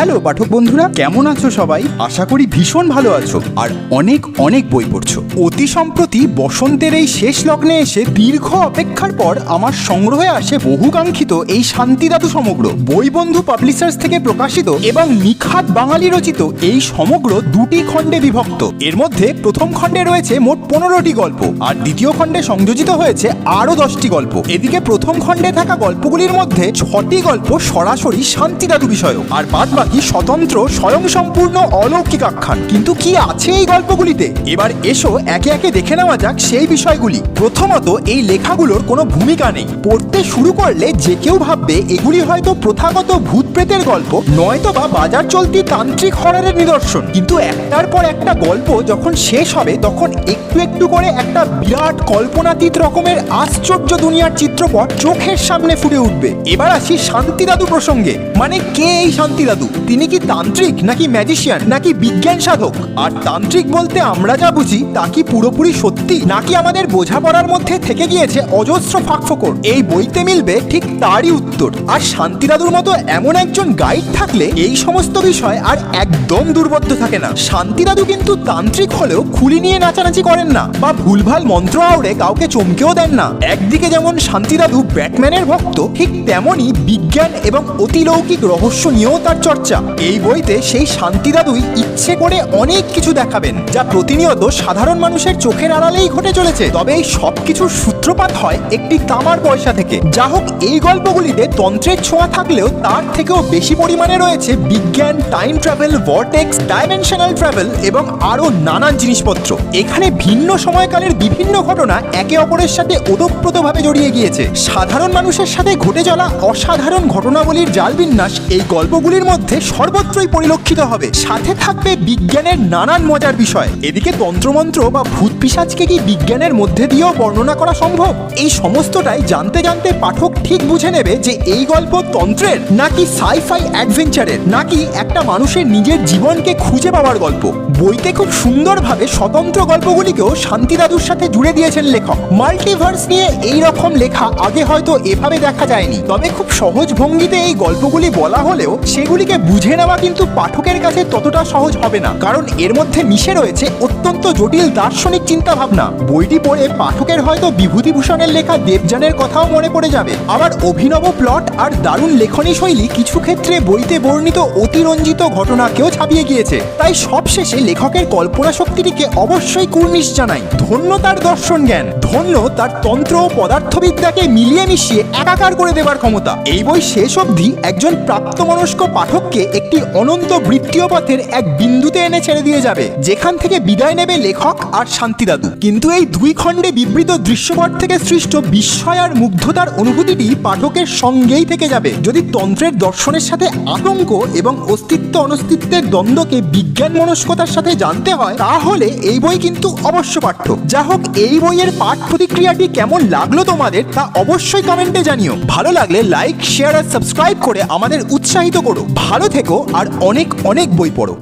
Hello, পাঠক বন্ধুরা, কেমন আছো সবাই? আশা করি ভীষণ ভালো আছো আর অনেক অনেক বই পড়ছো। অতি সম্প্রতি বসন্তের এই শেষ লগ্নে এসে দীর্ঘ অপেক্ষার পর আমার সংগ্রহে আসে বহুকাঙ্ক্ষিত এই শান্তিদাতু সমগ্র বই বন্ধু পাবলিশার্স থেকে প্রকাশিত এবং নিখাত বাঙালি রচিত এই সমগ্র দুটি খণ্ডে বিভক্ত। এর মধ্যে প্রথম খণ্ডে রয়েছে মোট পনেরোটি গল্প আর দ্বিতীয় খণ্ডে সংযোজিত হয়েছে আরও দশটি গল্প। এদিকে প্রথম খণ্ডে থাকা গল্পগুলির মধ্যে ছটি গল্প সরাসরি শান্তিদাতু বিষয়ক। আর বাদ বাকি স্বতন্ত্র, স্বয়ংসম্পূর্ণ, অলৌকিক আখ্যান। কিন্তু কি আছে এই গল্পগুলিতে? এবার এসো, একে একে দেখে নেওয়া যাক সেই বিষয়গুলি। প্রথমত, এই লেখাগুলোর কোনো ভূমিকা নেই। পড়তে শুরু করলে যে কেউ ভাববে, এগুলি হয়তো প্রথাগত ভূত প্রেতের গল্প, নয়তো বা বাজার চলতি তান্ত্রিক হররের নিদর্শন। কিন্তু একটার পর একটা গল্প যখন শেষ হবে, তখন একটু একটু করে একটা বিরাট কল্পনাতীত রকমের আশ্চর্য দুনিয়ার চিত্রপট চোখের সামনে ফুটে উঠবে। এবার আসি শান্তি দাদু প্রসঙ্গে। মানে কে এই শান্তি দাদু তিনি কি তান্ত্রিক, নাকি ম্যাজিশিয়ান নাকি বিজ্ঞান সাধক? আর তান্ত্রিক বলতে আমরা যা বুঝি, তা কি পুরোপুরি সত্যি, নাকি আমাদের বোঝাপড়ার মধ্যে থেকে গিয়েছে অজস্র ফাঁকফোকর? এই বইতে মিলবে ঠিক তারই উত্তর। আর শান্তি দাদুর মতো এমন একজন গাইড থাকলে এই সমস্ত বিষয় আর একদম দুর্বদ্ধ থাকে না। শান্তি দাদু কিন্তু তান্ত্রিক হলেও খুলি নিয়ে নাচানাচি করেন না, বা ভুলভাল মন্ত্র আওড়ে কাউকে চমকেও দেন না। একদিকে যেমন শান্তি দাদু ব্যাটম্যানের ভক্ত, ঠিক তেমনই বিজ্ঞান এবং অতিলৌকিক রহস্য নিয়েও তার চর্চা এই বইতে সেই শান্তি দাদুই ইচ্ছে করে অনেক কিছু দেখাবেন, যা প্রতিনিয়ত সাধারণ মানুষের চোখের আড়ালেই ঘটে চলেছে। তবে এই সব কিছুর সূত্রপাত হয় একটি তামার পয়সা থেকে। যা হোক, এই গল্পগুলিতে তন্ত্রের ছোঁয়া থাকলেও তার থেকেও বেশি পরিমাণে রয়েছে বিজ্ঞান, time travel vortex dimensional travel এবং আরও নানান জিনিসপত্র। এখানে ভিন্ন সময়কালের বিভিন্ন ঘটনা একে অপরের সাথে ওতপ্রোতভাবে জড়িয়ে গিয়েছে। সাধারণ মানুষের সাথে ঘটে চলা অসাধারণ ঘটনাবলীর জাল বিন্যাস এই গল্পগুলির মধ্যে। সর্বত্রই পরিলক্ষিত হবে। সাথে থাকবে বিজ্ঞানের নানান মজার বিষয়। এদিকে তন্ত্রমন্ত্র বা ভূত পিসাজকে কি বিজ্ঞানের মধ্যে দিয়েও বর্ণনা করা সম্ভব? এই সমস্তটাই জানতে জানতে পাঠক ঠিক বুঝে নেবে যে এই গল্প তন্ত্রের, নাকি সাইফাই অ্যাডভেঞ্চারের, নাকি একটা মানুষের নিজের জীবনকে খুঁজে পাওয়ার গল্প। বইতে খুব সুন্দরভাবে স্বতন্ত্র গল্পগুলিকেও শান্তি দাদুর সাথে জুড়ে দিয়েছেন লেখক। মাল্টিভার্স নিয়ে এই রকম লেখা আগে হয়তো এভাবে দেখা যায়নি। তবে খুব সহজ ভঙ্গিতে এই গল্পগুলি বলা হলেও সেগুলিকে বুঝে নেওয়া কিন্তু পাঠকের কাছে ততটা সহজ হবে না। কারণ এর মধ্যে মিশে রয়েছে অত্যন্ত জটিল দার্শনিক চিন্তা ভাবনা বইটি পড়ে পাঠকের হয়তো বিভূতিভূষণের লেখা দেবযানের কথাও মনে পড়ে যাবে। আবার অভিনব প্লট আর দারুণ লেখনী শৈলী কিছু ক্ষেত্রে বইতে বর্ণিত অতিরঞ্জিত ঘটনাকেও ছাপিয়ে গিয়েছে। তাই সবশেষে লেখকের কল্পনা শক্তিটিকে অবশ্যই কুর্নিশ জানাই। ধন্য তার দর্শন জ্ঞান, ধন্য তার তন্ত্র ও পদার্থবিদ্যাকে মিলিয়ে মিশিয়ে একাকার করে দেবার ক্ষমতা। এই বই শেষ অবধি একজন প্রাপ্তমনস্ক পাঠককে একটি অনন্ত বৃত্তীয় পথের এক বিন্দুতে এনে ছেড়ে দিয়ে যাবে। যেখান থেকে বিদায় নেবে লেখক আর শান্তিদাদু। কিন্তু এই দুই খণ্ডে বিবৃত দৃশ্যপট থেকে সৃষ্ট বিস্ময় আর মুগ্ধতার অনুভূতিটি পাঠকের সঙ্গেই থেকে যাবে। যদি তন্ত্রের দর্শনের সাথে আতঙ্ক এবং অস্তিত্ব অনস্তিত্বের দ্বন্দ্বকে বিজ্ঞান মনস্কতার সাথে জানতে হয়, তাহলে এই বই কিন্তু অবশ্য পাঠ্য। যা হোক, এই বইয়ের পাঠ প্রতিক্রিয়াটি কেমন লাগল তোমাদের, তা অবশ্যই কমেন্টে জানিও। ভালো লাগলে লাইক, শেয়ার আর সাবস্ক্রাইব করে আমাদের উৎসাহিত করো। ভালো থেকো আর অনেক অনেক বই পড়ো।